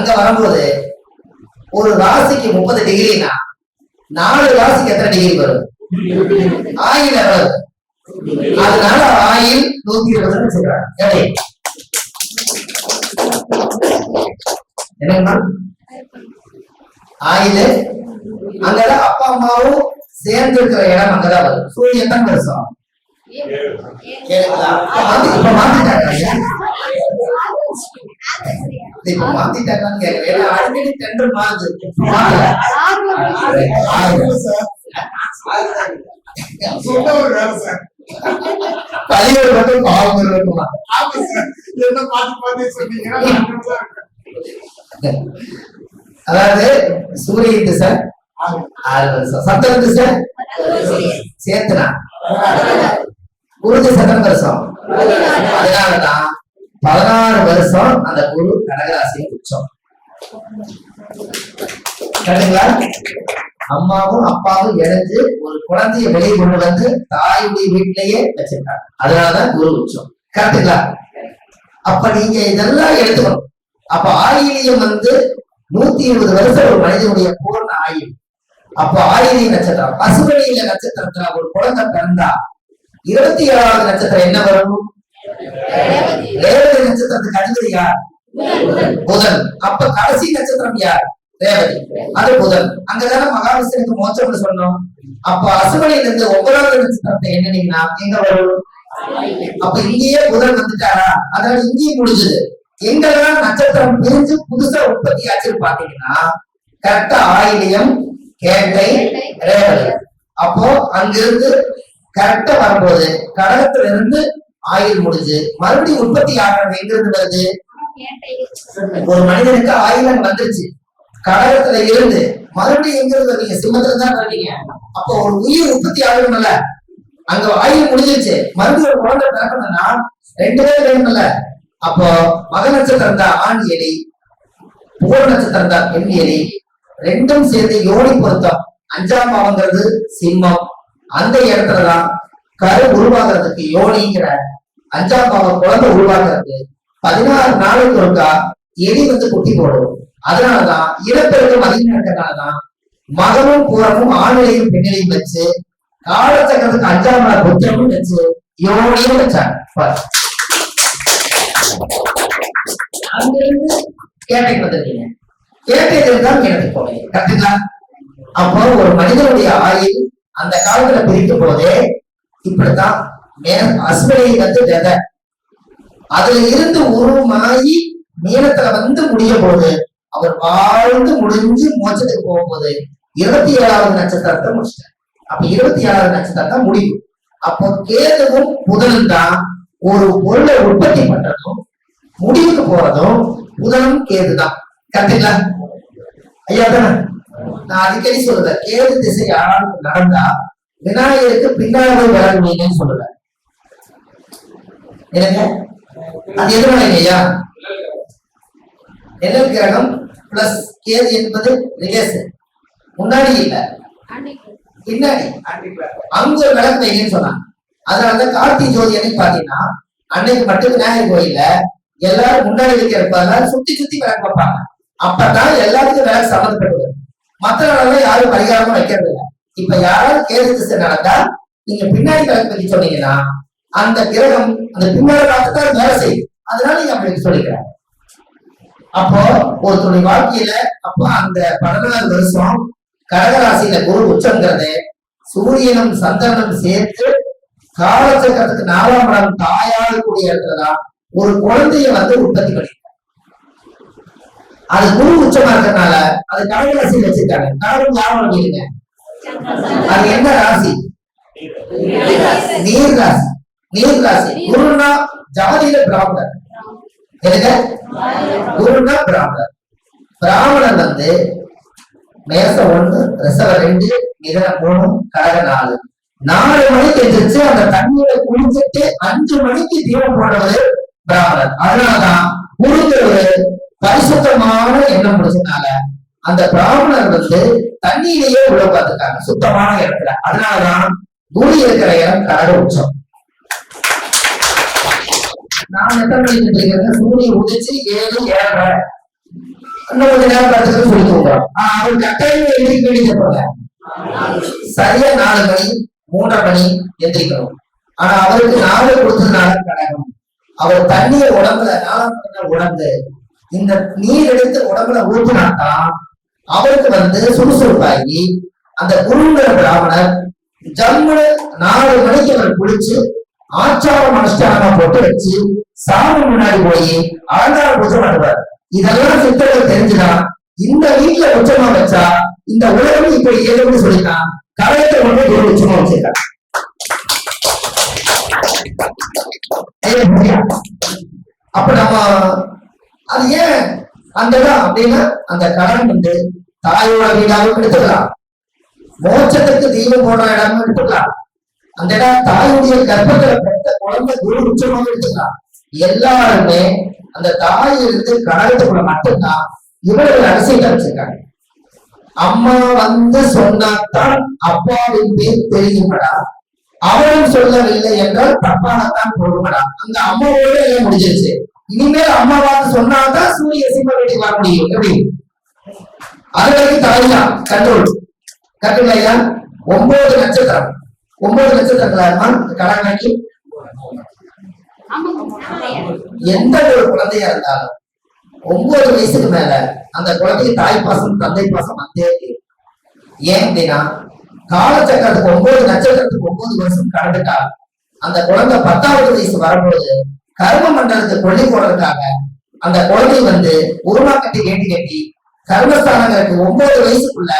அங்க வரும்போது ஒரு ராசிக்கு முப்பது டிகிரினா நாலு ராசிக்கு எத்தனை டிகிரி வரும்? ஆயில் எவ்வளவு? அதனால ஆயில் நூத்தி இருபதுன்னு எப்படி? என்னங்கம்மா? ஆயில். அங்கதான் அப்பா அம்மாவும் சேர்ந்து இருக்கிற இடம் அங்கதான் வரும். சூரியன் எத்தனை வருஷம் இப்ப மாத்தி- இப்ப மாத்திட்டாங்க. இப்ப மாத்திட்டாங்கன்னு கேக்குறேன் ஏன்னா அடிக்கடி டெண்டர் மாறுது ஆயிரம். மட்டும் பாவம் இருக்குமா சார் பார்த்து பார்த்து அதாவது சூரிய திசை ஆறு வருஷம். சந்திர திசை சேர்த்துனா குரு திசை வருஷம் அதனாலதான் பதினாறு வருஷம் அந்த குரு கடகராசியில் உச்சம் கரெக்டுங்களா அம்மாவும் அப்பாவும் இணைஞ்சு ஒரு குழந்தைய வெளியே கொண்டு வந்து தாயுடைய வீட்டிலேயே வச்சிருக்காங்க. அதனாலதான் குரு உச்சம். கரெக்டுங்களா அப்ப நீங்க இதெல்லாம் எடுத்துக்கணும். அப்ப ஆயிலியம் வந்து நூத்தி இருபது வருஷம் ஒரு மனிதனுடைய பூர்ண ஆயுள் அப்ப ஆயிலி நட்சத்திரம் பசுமணியில நட்சத்திரத்துல ஒரு குழந்தை பிறந்தா இருபத்தி ஏழாவது நட்சத்திரம் என்ன வரும்? ரேவதி நட்சத்திரத்துக்கு அதிபதி யார்? புதன். அப்ப கடைசி நட்சத்திரம் யார்? ரேவதி. அது புதன். அங்கதானே மகாவிஷ்ணுக்கு மோட்சம்னு சொன்னோம். அப்ப அசுவனில இருந்து ஒன்பதாவது நட்சத்திரத்தை என்ன எங்க வரும்? அப்ப இங்கேயே புதன் வந்துட்டாரா? அதாவது இங்கேயும் முடிஞ்சது. எங்கெல்லாம் நட்சத்திரம் பிரிஞ்சு புதுசா உற்பத்தி ஆச்சுன்னு பாத்தீங்கன்னா கரெக்டா ஆயிலியம் கேட்டை ரேவதி. அப்போ அங்கிருந்து கரெக்டா வரும்போது கடகத்துல இருந்து ஆயில் முடிஞ்சு மறுபடியும் உற்பத்தி ஆகிறது எங்க இருந்து வருது? ஒரு மனிதனுக்கு ஆயுளம் வந்துருச்சு. கடகத்துல இருந்து மறுபடியும் எங்க இருந்து வரீங்க சிம்மத்துல தான் வர்றீங்க. அப்போ ஒரு உயிர் உற்பத்தி ஆகணும்ல. அங்க ஆயுள் முடிஞ்சிருச்சு. மறுபடியும் ஒரு குழந்தை பிறக்கணும்னா ரெண்டு பேர் வேணும்ல. அப்போ மக நட்சத்திரம் தான் ஆண் எலி புகழ் நட்சத்திரம் தான் பெண் எலி ரெண்டும் சேர்ந்து யோனி பொருத்தம். அஞ்சாம் பாவங்கிறது சிம்மம். அந்த இடத்துலதான் கரு உருவாக்குறதுக்கு யோனிங்கிற அஞ்சாம் பாவம் குழந்தை உருவாக்குறதுக்கு பதினாறு நாளுக்கு ஒருக்கா எலி வந்து குட்டி போடும். அதனாலதான் இனப்பெருக்கம் அதிகம் இருக்கிறதுனாலதான் மகனும் பூரமும் ஆணிலையும் பெண்ணிலையும் வச்சு காலச்சக்கரத்துக்கு அஞ்சாம் நாள் புத்திரமும் வச்சு யோனியும் வச்சாங்க. அங்கிருந்து கேட்டைக்கு வந்திருக்கீங்க கேட்டையிலிருந்து தான் எனக்கு போனீங்க. கரெக்டுங்களா? அப்போ ஒரு மனிதனுடைய ஆயுள் அந்த காலத்துல பிரிக்கும் போதே இப்படித்தான் மே வந்து விதை அதுல இருந்து உருவமாகி மீனத்துல வந்து முடிய போது அவர் வாழ்ந்து முடிஞ்சு மோச்சத்துக்கு போகும்போது இருபத்தி ஏழாவது நட்சத்திரத்தை முடிச்சிட்டார். அப்ப இருபத்தி ஏழாவது நட்சத்திரம் தான் முடிவு. அப்போ கேதுவும் புதனும் தான் ஒரு பொருளை உற்பத்தி பண்றதும் முடிவுக்கு போறதும் புதனும் கேது தான். கரெக்டுங்களா ஐயா தானே நான் அடிக்கடி சொல்றேன் கேது திசை யாராவது நடந்தா விநாயகருக்கு பின்னால போய் விளங்குவீங்கன்னு சொல்லுவேன் என்னங்க? அது எதுனாலங்க ஐயா? நிழல் கிரகம் பிளஸ் கேது என்பது ரிலேஷன் முன்னாடி இல்ல. பின்னாடி. அங்க ஒரு விளக்கு வைங்கன்னு சொன்னாங்க. அதனாலதான் கார்த்திகை ஜோதி அன்னைக்கு பாத்தீங்கன்னா அன்னைக்கு மட்டும் விநாயகர் கோயில்ல எல்லாரும் முன்னாடி வைக்கிறப்ப சுத்தி சுத்தி விளக்கு வைப்பாங்க. அப்பதான் எல்லாத்துக்கும் விளக்கு சம்மந்தப்பட்டது. மத்த நாளெல்லாம் யாரும் பரிகாரமும் வைக்கிறது இல்லை இப்ப யாராவது கேது திசை நடந்தா நீங்க பின்னாடி விளக்கு பத்தி சொன்னீங்கன்னா அந்த கிரகம் அந்த பின்னாடி பார்த்துதான் வேலை செய்யும். அதனால நீங்க அப்படி சொல்லிக்கிறாங்க. அப்போ ஒருத்தருடைய வாழ்க்கையில அப்போ அந்த பதினாறு வருஷம் கடகராசியில குரு உச்சங்கிறது சூரியனும் சந்திரனும் சேர்த்து காலச்சக்கரத்துக்கு நாலாம் இடம் தாயால் கூடிய இடத்துலதான் ஒரு குழந்தைய வந்து உற்பத்தி பண்ணிருக்காங்க அது குரு உச்சமா இருக்கிறதுனால அது கடகராசியில் வச்சிருக்காங்க. கடவுள் ஞாபகம் இல்லைங்க அது என்ன ராசி? நீர் ராசி நீர் ராசி குருனா ஜாதியில பிராமணர். எனக்கு குருனா பிராமணர். பிராமணர் வந்து மேசம் ஒண்ணு ரிசவ ரெண்டு மிதன மூணு கடக நாலு. நாலு மணிக்கு எந்திரிச்சு அந்த தண்ணியில குளிச்சுட்டு அஞ்சு மணிக்கு தீபம் போடுறது பிராமணர். அதனாலதான் குருங்கிறவர் பரிசுத்தமான எண்ணம் முடிச்சதுனால அந்த பிராமணர் வந்து தண்ணியிலேயே உள்ள பார்த்துருக்காங்க சுத்தமான இடத்துல. அதனாலதான் குரு இருக்கிற இடம் கடக உச்சம். நான் எத்தனை மணிக்கு இருக்கிறேன் சூரியன் உதிச்சு ஏழு ஏழரை இன்னும் கொஞ்ச நேரம் படுத்துக்கிறது சொல்லி தூங்குறோம். ஆஹ் அவர் கட்டாயம் எந்திரிக்க வேண்டியது எப்போங்க சரியா நாலு மணி மூன்றரை மணி எந்திரிக்கணும் ஆனா அவருக்கு நாலு கொடுத்ததுனால கடகம் அவர் தண்ணிய உடம்புல நாலாம் உடம்பு. இந்த நீர் எடுத்து உடம்புல ஊற்றினாதான் அவருக்கு வந்து சுறுசுறுப்பாகி அந்த குருங்கிற பிராமணர் ஜம்முன்னு நாலு மணிக்கு அவர் குளிச்சு ஆச்சாரம் அனுஷ்டானமா போட்டு வச்சு சாமி முன்னாடி போய் அலங்கார பூஜை பண்ணுவார். இதெல்லாம் சித்தர்கள் தெரிஞ்சுதான் இந்த வீட்டுல உச்சமா வச்சா இந்த உலகம் இப்படி ஏதும்னு சொல்லிட்டான் கலையத்தை கொண்டு ஒரு உச்சமா வச்சிருக்கான் அப்ப நம்ம அது ஏன் அந்த இடம் அப்படின்னா அந்த கடன் வந்து தாயோட வீடாகவும் எடுத்துக்கலாம். மோட்சத்துக்கு தீபம் போடுற இடமும் எடுத்துக்கலாம். அந்த இடம் தாயுடைய கர்ப்பத்துல பெற்ற குழந்தை குரு உச்சமாக எடுத்துக்கலாம். எல்லாருமே அந்த தாயிலிருந்து கடகத்துக்குள்ள மட்டும்தான் இவ்வளவு அரசியல் வச்சிருக்காங்க அம்மா வந்து சொன்னாத்தான் அப்பாவின் பேர் தெரியுமடா. அவரும் சொல்லவில்லை என்றால் தப்பாகத்தான் போடுமடா அந்த அம்மாவோட எல்லாம் முடிஞ்சிருச்சு. இனிமேல் அம்மா பார்த்து சொன்னாதான் சூரிய சிம்ம வீட்டுக்கு வர முடியும். எப்படி? அது வரைக்கும் தாய்தான் கண்ட்ரோல் கரெக்டுங்களா ஐயா ஒன்பது நட்சத்திரம். ஒன்பது நட்சத்திரங்களா கடனாக்கி எந்த ஒரு குழந்தையா இருந்தாலும் ஒன்பது வயசுக்கு மேல அந்த குழந்தைக்கு தாய் பாசம் தந்தை பாசம் வந்தே ஏன் அப்படின்னா காலச்சக்கரத்துக்கு ஒன்பது நட்சத்திரத்துக்கு ஒன்பது வருஷம் கடந்துட்டா அந்த குழந்தை பத்தாவது வயசு வரும்போது கர்ம மண்டலத்தை கொல்லி போடுறதுக்காக அந்த குழந்தை வந்து உருமாக்கட்டி கேட்டி கர்மஸ்தானங்களுக்கு ஒன்பது வயசுக்குள்ள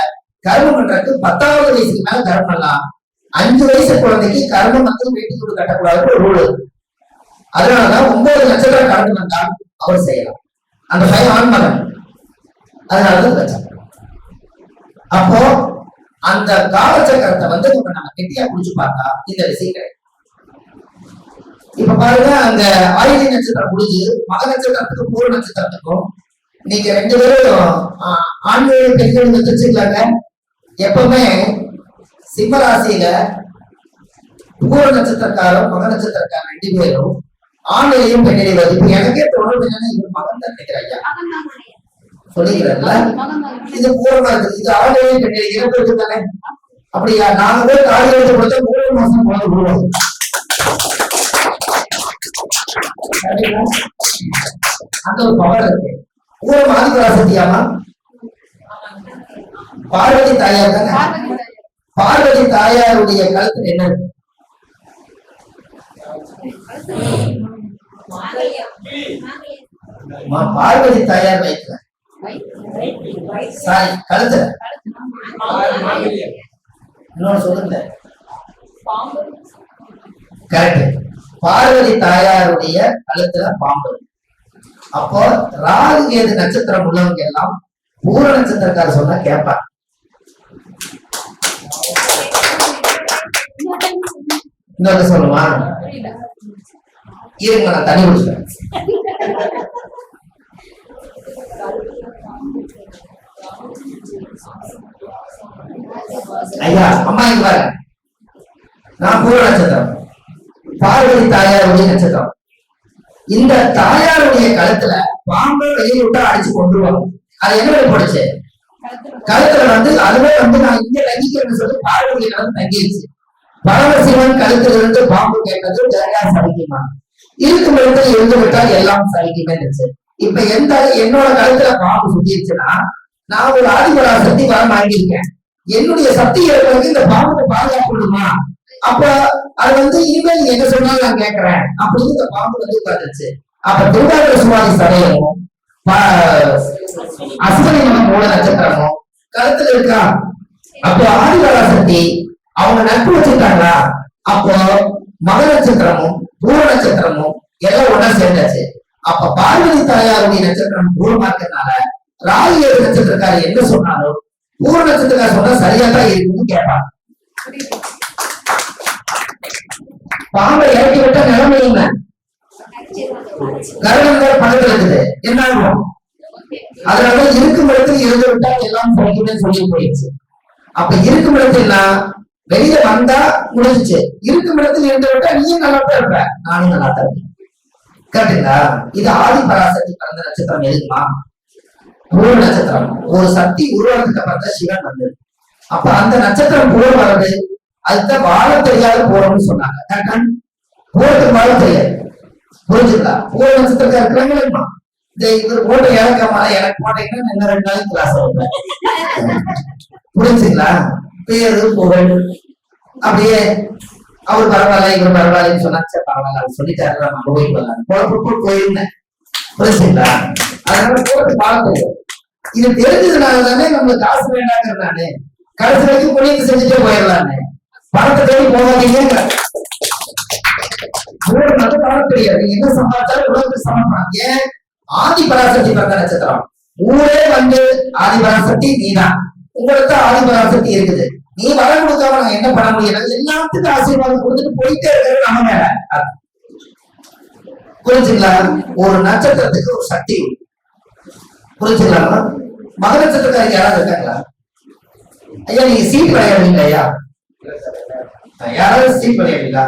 கர்மம் பண்றதுக்கு பத்தாவது வயசுக்கு மேல கர்மம் பண்ணலாம். அஞ்சு வயசு குழந்தைக்கு கர்மம் வந்து வெட்டி கட்டக்கூடாது ஒரு ரூல் அதனாலதான் ஒன்பது நட்சத்திரம் கடந்து வந்தால் அவர் செய்யலாம். அந்த பையன் ஆண்மகன். அதனாலதான் பிரச்சனை அப்போ அந்த காலச்சக்கரத்தை வந்து இப்ப நம்ம கெட்டியா குடிச்சு பார்த்தா இந்த விஷயம் கிடையாது. இப்ப பாருங்க அந்த ஆயுத நட்சத்திரம் முடிஞ்சு மக நட்சத்திரத்துக்கும் பூர நட்சத்திரத்துக்கும் நீங்க ரெண்டு பேரும் ஆஹ், பெண்களும் தெரிஞ்சுக்கலாங்க எப்பவுமே சிம்மராசியில பூர நட்சத்திரக்காரரும் மக நட்சத்திரக்காரர் ரெண்டு பேரும் ஆண்களையும் பெண்களையும் வருது இப்ப எனக்கே தொடர்பு என்னன்னா இவர் மகன் தான் நினைக்கிறேன் ஐயா சொல்லிக்கிறேன்ல இது பூர்வமா இருக்கு இது ஆண்களையும் பெண்களையும் இறப்பு இருக்கு தானே? அப்படியா? நாங்க போய் காலி எடுத்து கொடுத்தா மூணு மாசம் போல உருவாகும் அந்த ஒரு பவர் இருக்கு. பூர்வம் ஆதிபராசக்தியாமா பார்வதி தாயார் தானே? பார்வதி தாயாருடைய கழுத்துல என்ன? பார்வதி தாயார் வயிற்றுல சாரி கழுத்துல. இன்னொன்னு சொல்லுங்க கரெக்ட் பார்வதி தாயாருடைய கழுத்துல பாம்பு அப்போ ராகு கேது நட்சத்திரம் உள்ளவங்க எல்லாம் பூர நட்சத்திரக்கார சொன்னா கேட்பார். இன்னொரு சொல்லுமா? இருங்க நான் தண்ணி குடிச்சுக்கிறேன். ஐயா அம்மா இங்க பாருங்க. நான் பூர நட்சத்திரம். பார்வதி தாயாருடைய நட்சத்திரம். இந்த தாயாருடைய கழுத்துல பாம்பு வெளியே விட்டா அடிச்சு கொண்டுருவாங்க அது என்ன போடுச்சு? கழுத்துல வந்து அதுவே வந்து நான் இங்க லங்கிக்கிறேன்னு சொல்லி பார்வதி வந்து தங்கிடுச்சு. பரமசிவன் கழுத்துல இருந்து பாம்பு கேட்டது ஜெயா சலிக்குமா இருக்கும் இடத்துல இருந்து விட்டால் எல்லாம் சலிக்குமே இருந்துச்சு. இப்ப எந்த என்னோட கழுத்துல பாம்பு சுத்திருச்சுன்னா நான் ஒரு ஆதிபரா சக்தி வரம் வாங்கியிருக்கேன். என்னுடைய சக்தி இருக்கிறது இந்த பாம்புக்கு பாதுகாப்பு கொடுமா அப்ப அது வந்து இனிமேல் நீங்க என்ன சொன்னாலும் நான் கேட்கிறேன். அப்படின்னு இந்த பாம்பு வந்து உட்காந்துச்சு அப்ப திருவாரூர சுவாமி சடையமும் அஸ்வினி நம்ம மூல நட்சத்திரமும் கருத்துல இருக்கா? அப்போ ஆதிபரா சக்தி அவங்க நட்பு வச்சிருக்காங்களா? அப்போ மக நட்சத்திரமும் பூர நட்சத்திரமும் எல்லாம் ஒண்ணா சேர்ந்தாச்சு. அப்ப பார்வதி தாயாருடைய நட்சத்திரம் பூரமா இருக்கிறதுனால ராகு ஏழு நட்சத்திரக்காரர் என்ன சொன்னாலும் பூர நட்சத்திரக்காரர் சொன்னா சரியா தான் இருக்குன்னு கேட்பாங்க. பாம்பை இறக்கி விட்டா நிலைமை என்ன கருடங்கள் பக்கத்துல இருக்குது. என்ன ஆகும்? அதனால இருக்கும் இடத்துல இருந்து விட்டா எல்லாம் போய்க்குமே சொல்லி போயிடுச்சு. அப்ப இருக்கும் இடத்துல வெளிய வந்தா முடிஞ்சுச்சு. இருக்கும் இடத்துல இருந்து விட்டா நீயும் நல்லா தான் இருப்ப. நானும் நல்லா தான் இருப்பேன் கரெக்டுங்களா இது ஆதி பராசக்தி பிறந்த நட்சத்திரம் எதுமா பூர நட்சத்திரம். ஒரு சக்தி உருவாக்கத்துக்கு அப்புறம் சிவன் வந்தது. அப்ப அந்த நட்சத்திரம் புகழ் வர்றது அதுதான் வாழ தெரியாத பூரம்னு சொன்னாங்க. கரெக்டா? பூரத்துக்கு வாழ தெரியாது புரிஞ்சுங்களா பூர நட்சத்திரத்தில் இருக்கிறவங்க இந்த இவர் போட்ட இறக்கமா எனக்கு போட்டீங்கன்னா இன்னும் ரெண்டு நாளைக்கு கிளாஸ் வருவேன். புரிஞ்சுங்களா பேரு புகழ். அப்படியே அவர் பரவாயில்ல இவர் பரவாயில்லன்னு சொன்னா சரி பரவாயில்ல அவர் சொல்லிட்டாரு நம்ம போய் வரலாம். குழப்பம் போயிருந்தேன். புரிஞ்சுங்களா அதனால போட்டு பார்க்கணும் இது தெரிஞ்சதுனால தானே நம்மளுக்கு காசு வேண்டாங்கிறது நானு கடைசி வரைக்கும் புண்ணியத்தை செஞ்சுட்டே போயிடலான்னு பணத்தை தேடி போகாதீங்க. மூணு நல்ல பணம் தெரியாது நீங்க என்ன சம்பாதிச்சாலும் உலகத்துக்கு சமர்ப்பணம் ஏன்? ஆதி பராசக்தி பிறந்த நட்சத்திரம். ஊரே வந்து ஆதி பராசக்தி நீதான். உங்களுக்கு ஆதி பராசக்தி இருக்குது. நீ வர கொடுக்காம நான் என்ன பண்ண முடியல எல்லாத்துக்கும் ஆசீர்வாதம் கொடுத்துட்டு போயிட்டே இருக்கிறது நம்ம மேல. புரிஞ்சுங்களா? ஒரு நட்சத்திரத்துக்கு ஒரு சக்தி. உண்டு. புரிஞ்சுக்கலாமா மக நட்சத்திரக்காரங்க யாராவது இருக்காங்களா? ஐயா நீங்க சீட் விளையாடுவீங்க ஐயா யாராவது சீட் விளையாடுவீங்களா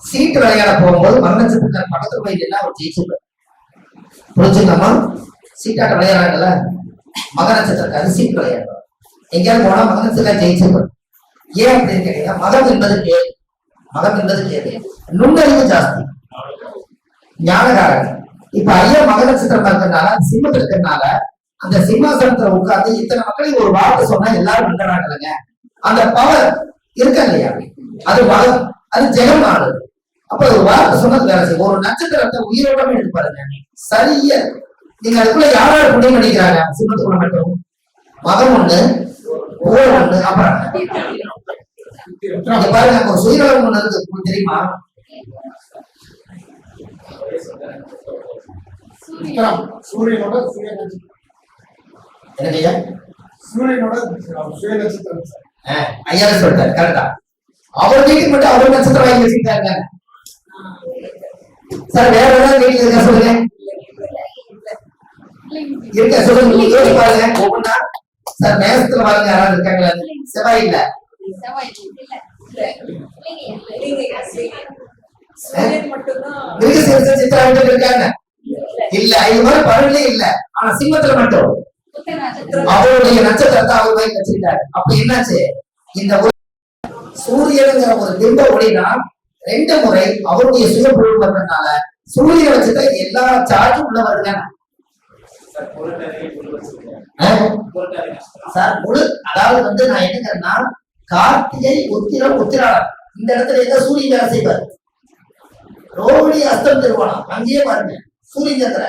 சீட் விளையாட போகும்போது மக படத்துக்கு பக்கத்துல போய் இல்லைன்னா அவர் ஜெயிச்சுப்பார் புரிஞ்சுக்கலாமா? சீட்டாட்ட விளையாடுறாங்கல்ல மக நட்சத்திரக்காரர் சீட் விளையாடுவார் எங்கேயாவது போனா மக நட்சத்திரக்கார ஜெயிச்சுப்பார் ஏன் அப்படின்னு கேட்டீங்கன்னா மகம் என்பது கேள்வி மகம் என்பது கேள்வி நுண்ணறிவு ஜாஸ்தி. ஞானகாரன் இப்ப ஐயா மக நட்சத்திரம் இருக்கிறதுனால சிம்மத்தில் இருக்கிறதுனால அந்த சிம்மாசனத்துல உட்கார்ந்து இத்தனை மக்களையும் ஒரு வார்த்தை சொன்னா எல்லாரும் வந்துடுறாங்கல்லங்க அந்த பவர் இருக்கா இல்லையா? அது மகம் அது ஜெகம் ஆடுது அப்ப ஒரு வார்த்தை சொன்னது வேலை செய்யும் ஒரு நட்சத்திரத்தை உயிரோடமே எடுத்து பாருங்க. சரியா? நீங்க அதுக்குள்ள யார் யார் புண்ணியம் பண்ணிக்கிறாங்க சிம்மத்துக்குள்ள மட்டும். மகம் ஒண்ணு ஓர் ஒண்ணு அப்புறம் பாருங்க ஒரு சுயநலம் ஒண்ணு இருக்கு. தெரியுமா? சூரியனோட சுய நட்சத்திரம் ஐயா? சூரியனோட சுய நட்சத்திரம் சார் ஆஹ் ஐயா சொல்லிட்டாரு கரெக்டா அவர் வீட்டுக்கு மட்டும் அவர் நட்சத்திரம் வாங்கி வச்சுக்கிட்டாங்க சார் வேற ஏதாவது வீட்டுல இருக்கா சொல்லுங்க? இருக்க சொல்லுங்க நீங்க பாருங்க ஒவ்வொன்றா சார் மேசத்துல பாருங்க யாராவது இருக்காங்களா? செவ்வாய் இல்ல? மிருக இருக்காங்க. இல்ல இது மாதிரி பருவிலே இல்ல. ஆனா சிம்மத்துல மட்டும். அவருடைய நட்சத்திரத்தை அவர் வாங்கி வச்சிருக்காரு. அப்ப என்னாச்சு? இந்த சூரியனுங்கிற ஒரு பிம்ப ஒளினா ரெண்டு முறை அவருடைய சுய பொருள் வந்ததுனால சூரியனை வச்சுதான் எல்லா சார்ஜும் உள்ள வருதுங்க சார் முழு அதாவது வந்து நான் என்னங்கிறேன்னா கார்த்திகை உத்திரம் உத்திராடம். இந்த இடத்துல எங்க சூரியன் வேலை செய்வார்? ரோஹிணி அஸ்தம் திருவோணம் அங்கேயே பாருங்க. சூரியன் சந்திர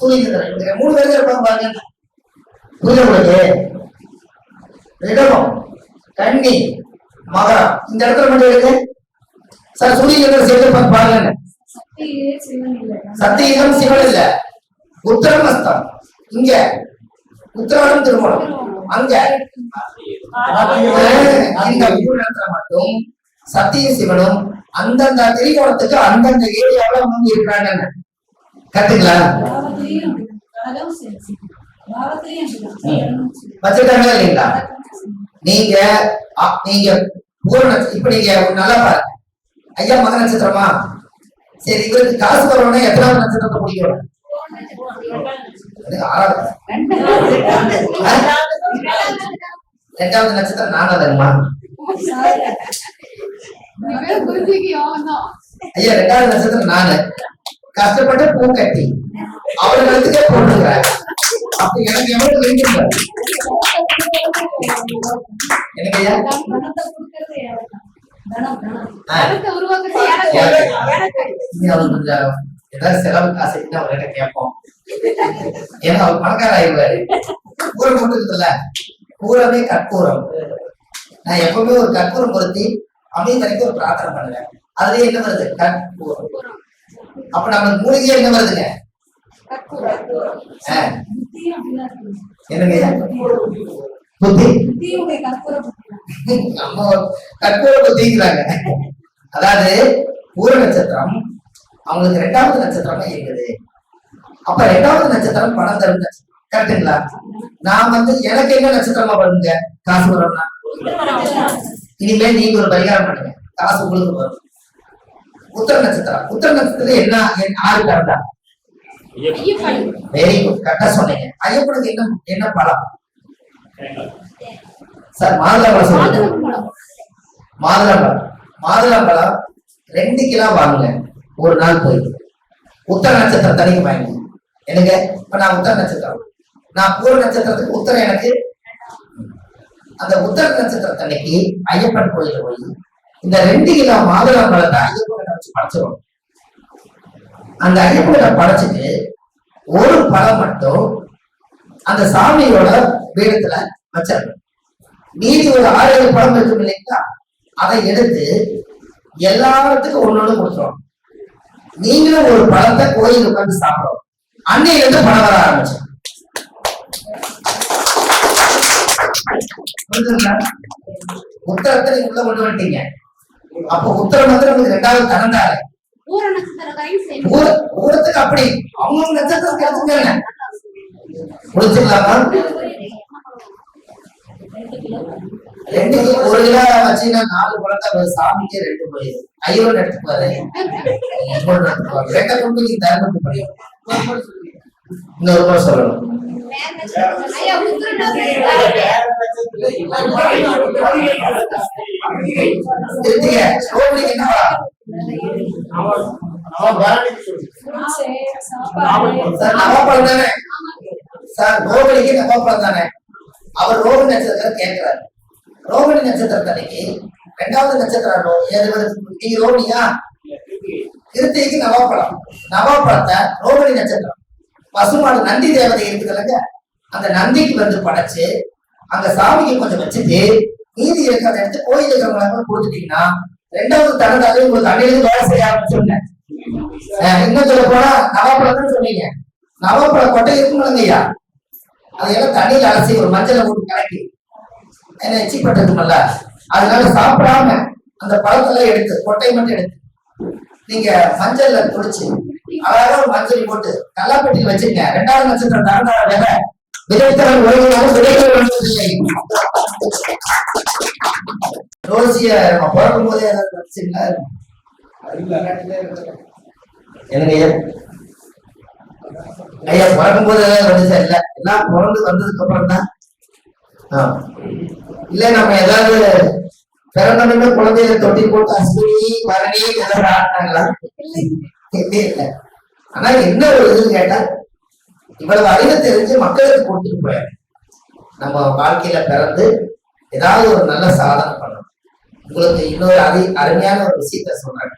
சூரியன் இவங்க மூணு பேர் இருப்பாங்க பாருங்க. புரியுது உங்களுக்கு ரிடபம் கன்னி மகரம். இந்த இடத்துல மட்டும் இருக்கு. சார் சூரியன் சேர்த்து பாருங்க சத்தியம் சிவன் இல்ல. உத்தரம் அஸ்தம் இங்க உத்தராடம் திருமணம். அங்க. இந்த மூணு மட்டும் சத்திய சிவனும் அந்தந்த திரிகோணத்துக்கு அந்தந்த ஏரியாவில அவங்க இருக்கிறாங்க கத்துங்களா? வச்சிருக்காங்களா இல்லைங்களா நீங்க நீங்க பூர்ண இப்ப நீங்க நல்லா பாருங்க. ஐயா மக நட்சத்திரமா? சரி இவருக்கு காசு வரணும்னா எத்தனாவது நட்சத்திரத்தை பிடிக்கும் ரெண்டாவது நட்சத்திரம் நானாவதுமா ஐயா ரெண்டாவது நட்சத்திரம் நானு கஷ்டப்பட்டு பூ கட்டி. அவர் கழுத்துக்கே போட்டுக்கிறார். அப்ப எனக்கு எவ்வளவு வேண்டியிருக்காரு எனக்கு ஐயா? ஏதாவது செலவு காசு இருந்தா அவர்கிட்ட கேட்போம். ஏன்னா அவர் பணக்கார ஆயிடுவாரு. பூரம் போட்டுருக்குல்ல பூரமே கற்பூரம். நான் எப்பவுமே ஒரு கற்பூரம் பொருத்தி அப்படியே வரைக்கும் ஒரு பிரார்த்தனை பண்ணுவேன். அதுலயே என்ன வருது? கற்பூரம். அப்ப நம்மளுக்கு மூலிகையா என்ன வருதுங்க? என்னங்க? புத்தி. நம்ம கற்பூர புத்திங்கிறாங்க. அதாவது பூர நட்சத்திரம் அவங்களுக்கு ரெண்டாவது நட்சத்திரமா இருக்குது. அப்ப ரெண்டாவது நட்சத்திரம் பணம் தரும் நட்சத்திரம். கரெக்டுங்களா நான் வந்து எனக்கு என்ன நட்சத்திரமா வருங்க? காசு வரும்னா? இனிமே நீங்க ஒரு பரிகாரம் பண்ணுங்க. காசு உங்களுக்கு வரும். உத்தர நட்சத்திரம். உத்தர நட்சத்திரத்துல என்ன ஆறு பிறந்தா வெரி குட் கரெக்டா சொன்னீங்க. ஐயப்பனுக்கு என்ன என்ன பழம்? சார் மாதுளம்பழம் சொல்லுங்க. மாதுளம்பழம். மாதுளம்பழம் ரெண்டு கிலோ வாங்குங்க. ஒரு நாள் போய் உத்தர நட்சத்திரம் தனிக்கு வாங்கி எனக்கு இப்ப நான் உத்தர நட்சத்திரம். நான் பூர்வ நட்சத்திரத்துக்கு உத்தரம் எனக்கு? அந்த உத்தர நட்சத்திரத்தன்னைக்கு ஐயப்பன் கோயில போய் இந்த ரெண்டு கிலோ மாதுளம்பழத்தை ஐயப்பன் வச்சு படைச்சிருவோம். அந்த ஐயப்பனை படைச்சிட்டு ஒரு பழம் மட்டும் அந்த சாமியோட பீடத்துல வச்சிடணும். மீதி ஒரு ஆறு ஏழு பழம் இருக்கும் இல்லைங்களா? அதை எடுத்து எல்லாத்துக்கும் ஒண்ணு கொடுத்துரும் நீங்களும் ஒரு பழத்தை கோயில் உட்கார்ந்து சாப்பிடும் அன்னையில இருந்து பணம் வர ஆரம்பிச்சு உத்தரத்தை நீங்க உள்ள கொண்டு வந்துட்டீங்க. அப்போ வந்து நமக்கு ரெண்டாவது ஊர ஊரத்துக்கு அப்படி. அவங்க நட்சத்திரம் முடிச்சுக்கலாமா ரெண்டு ஒரு கிலோ வச்சீங்கன்னா நாலு குழந்தை. சாமிக்கே ரெண்டு போயிடும் ஐயோட எடுத்துக்குவாரு ரெண்டை கொண்டு நீங்க தர்மத்துக்கு படியும் இன்னொரு சொல்லணும். நவாப்பழம் தானே சார் ரோகிணிக்கு நவாப்பழம் தானே அவர் ரோகிணி நட்சத்திரம் கேட்கிறார் ரோகிணி நட்சத்திரத்தன்னைக்கு ரெண்டாவது நட்சத்திரம் ரோ- ஏது வருது? நீங்க ரோகிணியா கிருத்திகைக்கு நவாப்பழம் நவாப்பழத்தை ரோகிணி நட்சத்திரம் பசுமாடு நந்தி தேவதை இருக்குதுல்லங்க அந்த நந்திக்கு வந்து படைச்சு அந்த சாமிக்கு கொஞ்சம் வச்சுட்டு மீதி இருக்கிறத எடுத்து கோயில் இருக்கிறவங்க கொடுத்துட்டீங்கன்னா ரெண்டாவது தனதாக உங்களுக்கு அன்னையிலிருந்து வேலை செய்ய ஆரம்பிச்சுங்க இன்னும் சொல்ல போனா நவாப்பழம்னு சொன்னீங்க. நவாப்பழ கொட்டை இருக்குமில்லங்க ஐயா அதையெல்லாம் தண்ணியில் அலசி ஒரு மஞ்சளை போட்டு கலக்கி என்ன எச்சிப்பட்டிருக்குமல்ல அதனால சாப்பிடாம அந்த பழத்தெல்லாம் எடுத்து கொட்டையை மட்டும் எடுத்து நீங்க மஞ்சள்ல குடிச்சு அழகாக ஒரு மஞ்சள் போட்டு கல்லாப்பட்டியில் வச்சுங்க ரெண்டாவது நட்சத்திரம் தரந்தார வேலை விதைத்தவன் உலகினாலும் விதைகள் வளர்ந்ததில்லை ரோசிய நம்ம பிறக்கும் போதே ஏதாவது படிச்சுங்களா என்னங்க ஐயா? ஐயா பிறக்கும் போது வந்துச்சா இல்ல? எல்லாம் பிறந்து வந்ததுக்கு அப்புறம் தான். ஆ. இல்ல நம்ம ஏதாவது பிறந்தோடனே குழந்தைகளை தொட்டி போட்டு அஸ்வினி பரணி ஏதாவது ஆட்டினாங்களா இல்ல இல்ல. ஆனா என்ன ஒரு இதுன்னு கேட்டா இவ்வளவு அறிவு தெரிஞ்சு மக்களுக்கு கொடுத்துட்டு போயாரு. நம்ம வாழ்க்கையில பிறந்து ஏதாவது ஒரு நல்ல சாதனை பண்ணணும். உங்களுக்கு இன்னொரு அதி அருமையான ஒரு விஷயத்த சொல்றாங்க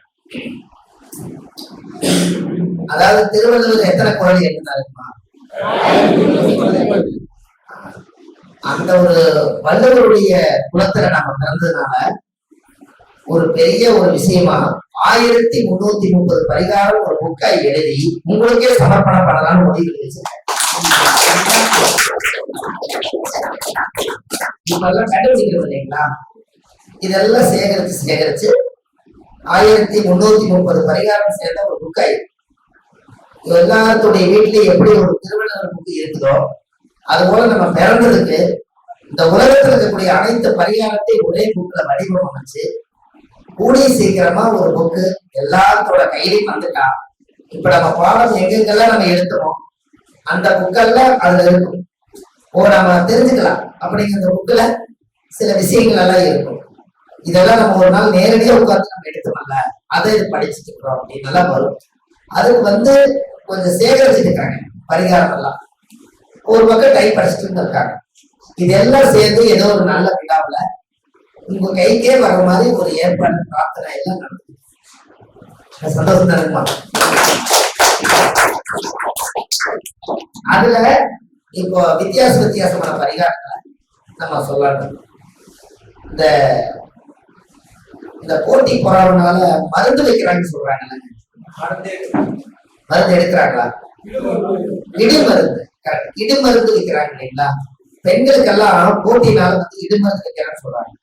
அதாவது திருவள்ளுவர் எத்தனை குழந்தை இருந்தாருமா அந்த ஒரு வள்ளுவருடைய குலத்துல நம்ம பிறந்ததுனால ஒரு பெரிய ஒரு விஷயமா ஆயிரத்தி முன்னூத்தி முப்பது பரிகாரம் ஒரு புக்கை எழுதி உங்களுக்கே சமர்ப்பணம் பண்ணலாம்னு முடிவு வச்சிருக்கேன் இப்பெல்லாம் கண்டுபிடிக்கிறது இல்லைங்களா? இதெல்லாம் சேகரிச்சு சேகரிச்சு ஆயிரத்தி முன்னூத்தி முப்பது பரிகாரம் சேர்ந்த ஒரு புக்காய் எல்லாத்துடைய வீட்டுல எப்படி ஒரு திருவள்ளுவர் புக்கு இருக்குதோ அது போல நம்ம பிறந்ததுக்கு இந்த உலகத்துல இருக்கக்கூடிய அனைத்து பரிகாரத்தையும் ஒரே புக்ல வடிவமைச்சு கூடிய சீக்கிரமா ஒரு புக்கு எல்லாத்தோட கையிலையும் வந்துட்டா. இப்ப நம்ம பாடம் எங்கெங்கெல்லாம் நம்ம எடுத்தோம் அந்த புக்கெல்லாம் அதுல இருக்கும். ஓ நம்ம தெரிஞ்சுக்கலாம். அப்படிங்கிற புக்கில் சில விஷயங்கள் எல்லாம் இருக்கும். இதெல்லாம் நம்ம ஒரு நாள் நேரடியாக உட்காந்து நம்ம எடுத்தோம்ல அதை இது படிச்சுட்டு இருக்கிறோம் அப்படின்னு எல்லாம் வரும். அதுக்கு வந்து கொஞ்சம் சேகரிச்சிருக்காங்க பரிகாரம் எல்லாம். ஒரு பக்கம் டைப் படிச்சுட்டு இருக்காங்க இதெல்லாம் சேர்ந்து ஏதோ ஒரு நல்ல விழாவில் உங்க கைக்கே வர மாதிரி ஒரு ஏற்பாடு பிரார்த்தனை எல்லாம் நடக்குது. சந்தோஷம் தானுமா அதுல இப்போ வித்தியாச வித்தியாசமான பரிகாரங்களை நம்ம சொல்லணும். இந்த இந்த போட்டி பொறாமனால மருந்து வைக்கிறாங்கன்னு சொல்றாங்கல்ல. மருந்து எடுக்கிறாங்களா? இடி மருந்து correct. இடி மருந்து வைக்கிறாங்க இல்லைங்களா? பெண்களுக்கெல்லாம் போட்டினால வந்து இடி மருந்து வைக்கிறான்னு சொல்றாங்க.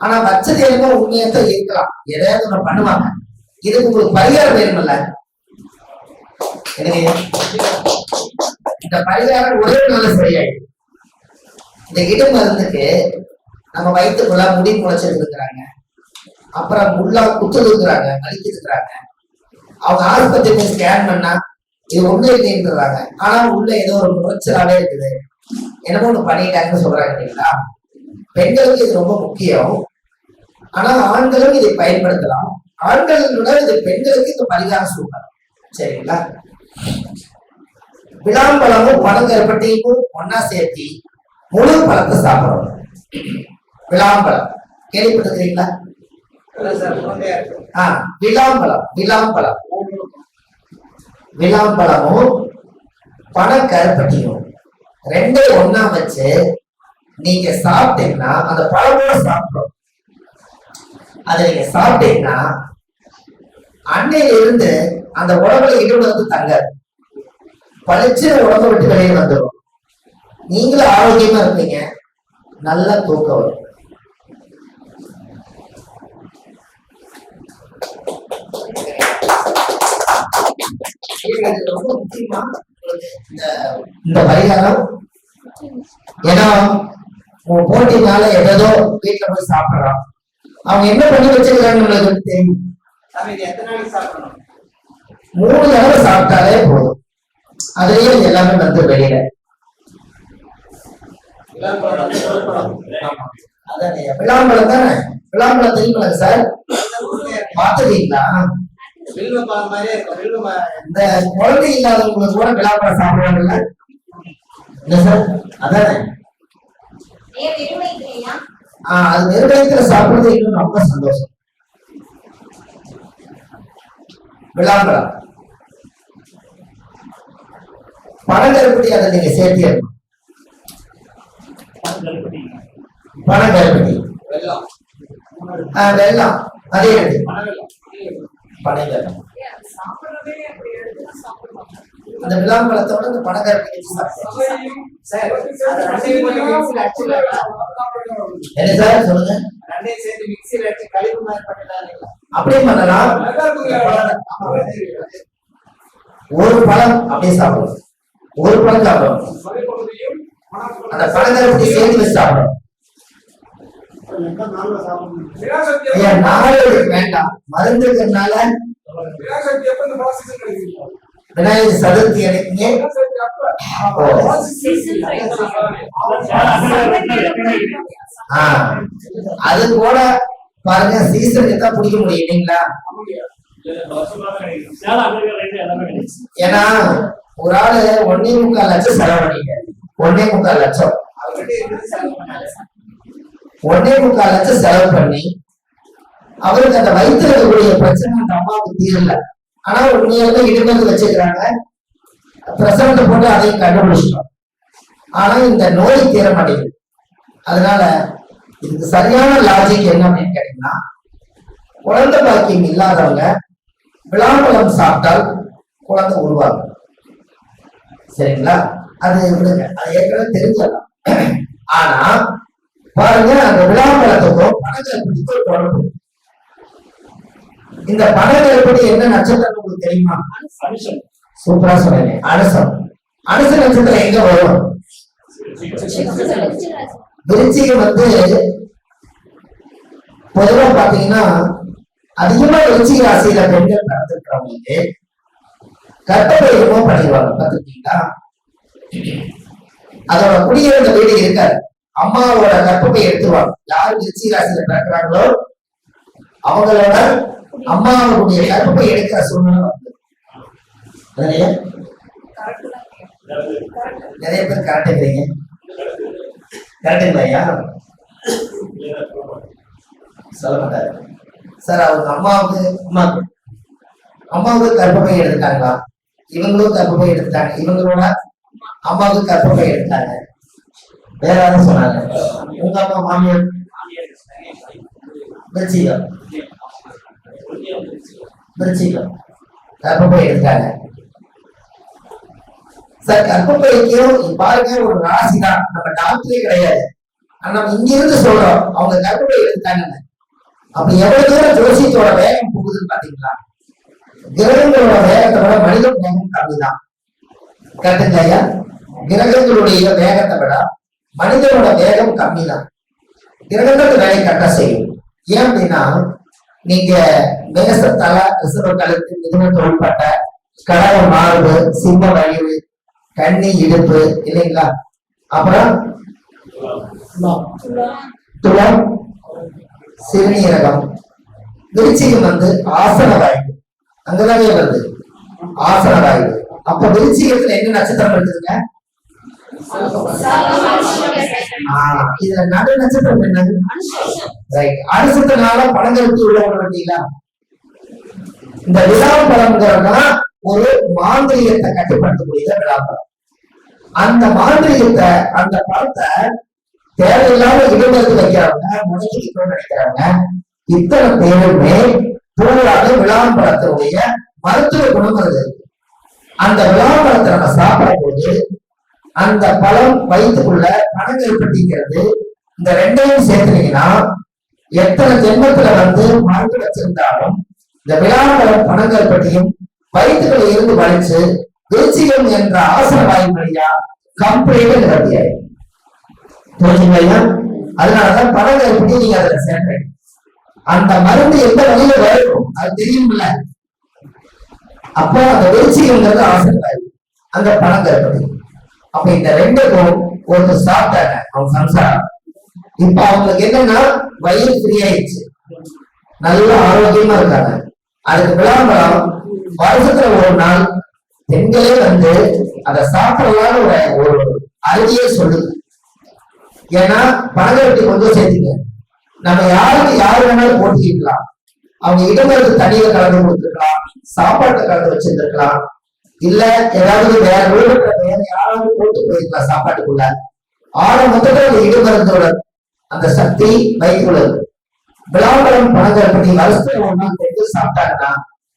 ஆனா வச்சது என்னமோ உண்மையத்தான் இருக்கலாம் எதையாவது ஒண்ணு பண்ணுவாங்க. இதுக்கு உங்களுக்கு பரிகாரம் வேணும்ல? இந்த பரிகாரம் ஒரே நல்ல சரியாயிடும். இந்த இடம் மருந்துக்கு நம்ம வயிற்றுக்குள்ள முடி முளைச்சிருக்கிறாங்க அப்புறம் முள்ளா குத்துருக்குறாங்க வலிக்குதுக்குறாங்க அவங்க ஆஸ்பத்திரி ஸ்கேன் பண்ணா இது ஒண்ணு இல்லைன்றாங்க ஆனா உள்ள ஏதோ ஒரு முறைச்சலாவே இருக்குது. என்னமோ ஒண்ணு பண்ணிட்டாங்கன்னு சொல்றாங்க இல்லைங்களா? பெண்களுக்கு இது ரொம்ப முக்கியம். ஆனா ஆண்களும் இதை பயன்படுத்தலாம். ஆண்களை விட இது பெண்களுக்கு இந்த பரிகார சூப்பர் சரிங்களா? விளாம்பழமும் பனங்கருப்பட்டையும் ஒன்னா சேர்த்தி முழு பழத்தை சாப்பிடணும். விளாம்பழம். கேள்விப்பட்டிருக்கிறீங்களா? ஆ விளாம்பழம் விளாம்பழம். விளாம்பழமும் பனக்கருப்பட்டியும் ரெண்டையும் ஒண்ணா வச்சு நீங்க சாப்பிட்டீங்கன்னா அந்த பழமோட சாப்பிடும். அதை நீங்க சாப்பிட்டீங்கன்னா அன்னையில இருந்து அந்த உடம்புல இடுப்பு வந்து தங்காது. பழிச்சு உடம்பு விட்டு வெளியே வந்துடும் நீங்களும் ஆரோக்கியமா இருப்பீங்க. நல்ல தூக்கம் வரும். ரொம்ப முக்கியமா இந்த இந்த பரிகாரம். ஏன்னா உன் போட்டினால ஏதோ வீட்டுல போய் சாப்பிடுறான் அவங்க என்ன பண்ணி வச்சிருக்காங்கன்னு உங்களுக்கு தெரியும்? மூணு தடவை சாப்பிட்டாலே போதும். அதுலயே எல்லாமே வந்து வெளியில. விளாம்பழம் தானே? விளாம்பழம் தெரியுமா சார்? பாத்துட்டீங்களா இந்த குழந்தை இல்லாதவங்களுக்கு கூட விளாம்பழம் சாப்பிடுவாங்கல்ல? என்ன சார்? அதானே. ஆஹ் அது நிர்ணயத்துல சாப்பிடுறது இன்னும் ரொம்ப சந்தோஷம். விளாம்பழம் பனங்கருப்பட்டி அதை நீங்க சேர்த்திடணும் பனங்கருப்பட்டி. ஆஹ் வெல்லம் அதே எடுத்து பனைவெல்லம் அந்த விளாம்பழத்தோட இந்த அந்த வச்சு என்ன சார் சொல்லுங்க? அப்படியே பண்ணலாம். ஒரு பழம் அப்படியே சாப்பிடணும் ஒரு பழம் சாப்பிடணும் அந்த பனங்கருப்பட்டி சேர்த்து வச்சு சாப்பிடணும் நாலு வேண்டாம். மருந்து விநாயகர் சதுர்த்தி அன்னைக்கு ஆ அது கூட பாருங்க சீசனுக்கு தான் பிடிக்க முடியும் இல்லைங்களா ஏன்னா ஒரு ஆளு ஒன்னே முக்கால் லட்சம் செலவழிங்க ஒன்னே முக்கால் லட்சம் ஒன்னே முக்கால் லட்சம் செலவு பண்ணி அவருக்கு அந்த வயித்துல இருக்கக்கூடிய பிரச்சனை அந்த அம்மாவுக்கு தீரல ஆனா உண்மையாலுமே இடுமந்து வச்சிருக்கிறாங்க. பிரசவத்தை போட்டு அதையும் கண்டுபிடிச்சிட்டோம். ஆனா இந்த நோய் தீர அதனால இதுக்கு சரியான லாஜிக் என்ன அப்படின்னு கேட்டீங்கன்னா குழந்தை பாக்கியம் இல்லாதவங்க விழாப்பழம் சாப்பிட்டால் குழந்தை உருவாகும். சரிங்களா? அது விடுங்க. அது ஏற்கனவே தெரிஞ்சிடலாம் ஆனா பாருங்க அந்த விழாப்பழத்துக்கும் பணத்தை பிடிக்க தொடர்பு இந்த பனங்கருப்படி என்ன நட்சத்திரம் உங்களுக்கு தெரியுமா? சூப்பரா சொன்னீங்க. அனுசம் அனுச நட்சத்திரம் எங்க வரும்? விருச்சிகம் வந்து பொதுவா பாத்தீங்கன்னா அதிகமா விருச்சிக ராசியில பெண்கள் பிறந்திருக்கிறவங்களுக்கு கர்ப்பப்பை ரிமூவ் பண்ணிடுவாங்க. பார்த்துருக்கீங்களா? அதோட குடியிருந்த வீடு இருக்காது. அம்மாவோட கர்ப்பப்பை எடுத்துருவாங்க. யார் விருச்சிக ராசியில பிறக்கிறாங்களோ அவங்களோட அம்மாவுடைய கர்ப்பப்பை எடுக்கிற சூழ்நிலை வந்து நிறைய நிறைய பேர் கரெக்டுங்கிறீங்க கரெக்டுங்களா ஐயா சொல்ல மாட்டாரு. சார் அவங்க அம்மாவுக்கு அம்மாவுக்கு அம்மாவுக்கு கர்ப்பப்பை எடுத்துட்டாங்களா? இவங்களும் கர்ப்பப்பை எடுத்துட்டாங்க. இவங்களோட அம்மாவுக்கு கர்ப்பப்பை எடுத்தாங்க. வேற யாரும் சொன்னாங்க? உங்க அம்மா மாமியார்? கர்ப்பப்பை எடுத்தாங்க சார் கர்ப்பப்பைக்கும் பாருங்க ஒரு ராசி தான். நம்ம டாக்டரே கிடையாது. ஆனா நம்ம இங்க இருந்து சொல்றோம் அவங்க கர்ப்பப்பை எடுத்தாங்க அப்ப எவ்வளவு தூரம் ஜோசியத்தோட வேகம் போகுதுன்னு பாத்தீங்களா? கிரகங்களோட வேகத்தோட விட மனித வேகம் கம்மிதான். கரெக்டுங்க ஐயா? கிரகங்களுடைய வேகத்தை விட மனிதனோட வேகம் கம்மிதான். கிரகங்களுக்கு வேலை கரெக்டா செய்யும். ஏன் அப்படின்னா நீங்க மேசத்தல ரிசர்வ கழுத்து மிதுன தோள்பட்ட கடக மார்பு சிம்ம வயிறு கண்ணி இடுப்பு இல்லைங்களா? அப்புறம்? துளம் சிறுநீரகம். விருச்சிகம் வந்து ஆசன வாயு அங்கதானே வருது ஆசன வாய்ப்பு அப்ப விருச்சிகத்துல என்ன நட்சத்திரம் இருக்குதுங்க? இதுல நடு நட்சத்திரம் என்னது ரைட் அனுசத்தினால பணங்களுக்கு உள்ளவங்க இந்த விழாப்பழம்ங்கிறதுதான் ஒரு மாந்திரியத்தை கட்டுப்படுத்தக்கூடிய விழாப்பழம். அந்த மாந்திரியத்தை அந்த பழத்தை தேவையில்லாம இடமருந்து வைக்கிறவங்க முடக்கி வைக்கணும்னு நினைக்கிறவங்க இத்தனை பேருமே பூராக விழாப்பழத்தினுடைய மருத்துவ குணம் அது. அந்த விழாப்பழத்தை நம்ம சாப்பிடும்போது அந்த பழம் வயிற்றுக்குள்ள பணங்கள் பட்டிக்கிறது இந்த ரெண்டையும் சேர்த்துனீங்கன்னா எத்தனை ஜென்மத்துல வந்து மருந்து வச்சிருந்தாலும் இந்த விழாக்களும் பணங்கள் பட்டியும் வயிற்றுக்குள்ள இருந்து வலிச்சு விருச்சிகம் என்ற ஆசன வாயு வழியா கம்ப்ளீட்டா நிவர்த்தியாயிடும் புரிஞ்சுங்களா அதனாலதான் பணங்கள் பட்டி நீங்க அதுல சேர்க்கிறீங்க அந்த மருந்து எந்த வழியில வரும்? அது தெரியும்ல. அப்போ அந்த விருச்சிகம்ங்கிறது ஆசன வாயு அந்த பணங்கள் பட்டி அப்ப இந்த ரெண்டுக்கும் ஒருத்தர் சாப்பிட்டாங்க. அவங்க சம்சாரம். இப்ப அவங்களுக்கு என்னன்னா வயிறு ஃப்ரீ ஆயிடுச்சு. நல்ல ஆரோக்கியமா இருக்காங்க. அதுக்கு விளம்பரம் வருஷத்துல ஒரு நாள் பெண்களே வந்து அதை சாப்பிடலாம்னு ஒரு ஒரு அருகியே சொல்லுங்க ஏன்னா பணகரட்டி கொஞ்சம் சேர்த்துங்க. நம்ம யாருக்கு யாரு வேணாலும் போட்டிக்கலாம் அவங்க இடங்களுக்கு தண்ணியில கலந்து கொடுத்துருக்கலாம் சாப்பாட்டுல கலந்து வச்சிருந்திருக்கலாம். இல்ல ஏதாவது வேற ரூபத்துல வேற யாராவது போட்டு போயிருக்கலாம் சாப்பாட்டுக்குள்ள? ஆக மொத்தத்தில் அந்த இடுமருந்தோட அந்த சக்தி வயிற்றுல இருக்கு விளாம்பரம் பற்றி வருஷத்துல ஒரு கொண்டு தெரிஞ்சு சாப்பிட்டாங்கன்னா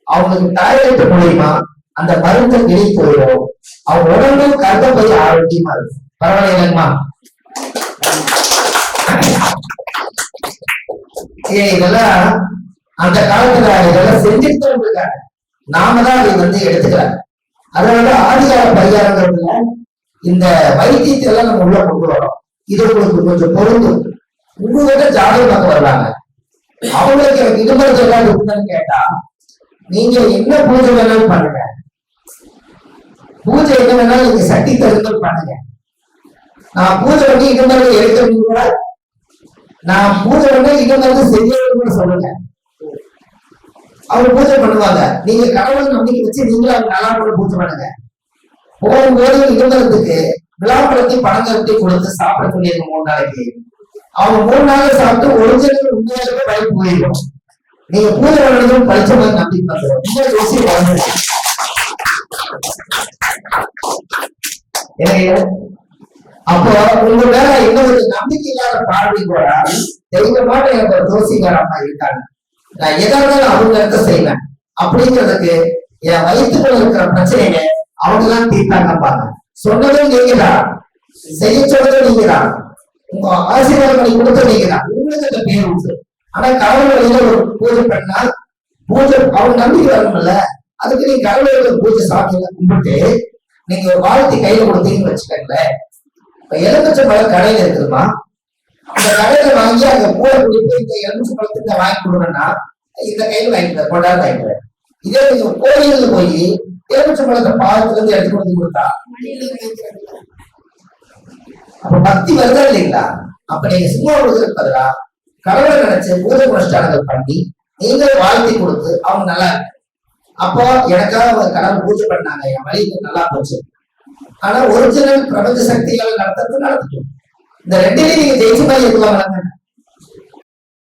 அவங்களுக்கு டாய்லெட் மூலியமா அந்த மருந்து வெளியே போயிடும் அவங்க உடம்பும் கருத போய் ஆரோக்கியமா இருக்கும். பரவாயில்லைங்கம்மா இதெல்லாம் அந்த காலத்துல இதெல்லாம் செஞ்சுட்டு இருக்காங்க நாம தான் அதை வந்து எடுத்துக்கிறாங்க அதனால ஆதிகால பரிகாரங்கிறதுல இந்த வைத்தியத்தை எல்லாம் நம்ம உள்ள கொண்டு வரோம். இது உங்களுக்கு கொஞ்சம் பொருந்தும். உங்களோட ஜாதகம் பார்க்க வர்றாங்க. அவங்களுக்கு எனக்கு இது மாதிரி எல்லாம் இருக்குன்னு கேட்டா நீங்க என்ன பூஜை வேணாலும் பண்ணுங்க. பூஜை என்ன வேணாலும் நீங்க சக்தி தகுந்த பண்ணுங்க. நான் பூஜை பண்ணி இது மாதிரி எடுக்கணும் கூட நான் பூஜை பண்ணி இது மாதிரி செய்யணும் கூட சொல்லுங்க. அவங்க பூஜை பண்ணுவாங்க. நீங்க கடவுள் நம்பிக்கை வச்சு நீங்களும் அவங்க நல்லா கூட பூஜை பண்ணுங்க. போகும்போது இருந்ததுக்கு விழாப்பழத்தை பணங்கரத்தை கொடுத்து சாப்பிட சொல்லியிருக்க மூணு நாளைக்கு. அவங்க மூணு நாள் சாப்பிட்டு ஒரிஜினல் உண்மையாகவே பயிர் போயிடும். நீங்க பூஜை பண்ணதும் பழிச்ச மாதிரி நம்பிக்கை வந்துடும். இந்த யோசி வளர்ந்துருக்கு அப்போ உங்க மேல இன்னொரு நம்பிக்கை இல்லாத பார்வை கூட தெய்வமான எனக்கு ஒரு இருக்காங்க. நான் எதா இருந்தாலும் அவங்க இடத்த செய்வேன். அப்படிங்கிறதுக்கு என் வயிற்றுக்குள்ள இருக்கிற பிரச்சனையை அவங்க தான் தீர்த்தாங்கப்பாங்க சொன்னதும் நீங்கதான் செய்ய சொன்னதும் நீங்கதான் உங்க ஆசீர்வாதம் பண்ணி கொடுத்த நீங்கதான் உங்களுக்கு அந்த பேர் உண்டு. ஆனா கடவுள் வழியில ஒரு பூஜை பண்ணா பூஜை அவங்க நம்பிக்கை வரணும்ல. அதுக்கு நீங்க கடவுளோட பூஜை சாப்பிட கும்பிட்டு நீங்க ஒரு வாழ்த்தி கையில கொடுத்தீங்கன்னு வச்சுக்கோங்களேன். இப்ப எலுமிச்சை பழம் கடையில இருக்குதுமா அந்த கடையில வாங்கி அங்க பூவை குடிப்பு இந்த எலுமிச்சை பழத்துக்கு வாங்கி கொடுங்கன்னா இந்த கையில வாங்கிட்டு கொண்டாந்து வாங்கிட்டு இதே நீங்க கோயிலுக்கு போய் எலுமிச்ச பழத்தை பாலத்துல இருந்து எடுத்து கொண்டு கொடுத்தா. அப்ப பக்தி வருதா இல்லைங்களா? அப்ப நீங்க சும்மா கொடுக்கறதுக்கு பதிலா கடவுளை நினைச்சு பூஜை புனஸ்டானங்கள் பண்ணி நீங்க வாழ்த்தி கொடுத்து அவங்க நல்லா இருக்கு அப்போ எனக்காக ஒரு கடவுள் பூஜை பண்ணாங்க என் வழி நல்லா போச்சு. ஆனா ஒரிஜினல் பிரபஞ்ச சக்திகளை நடத்துறது நடத்தட்டும் இந்த ரெண்டுலையும் நீங்க ஜெயிச்சு மாதிரி இருக்குவாங்க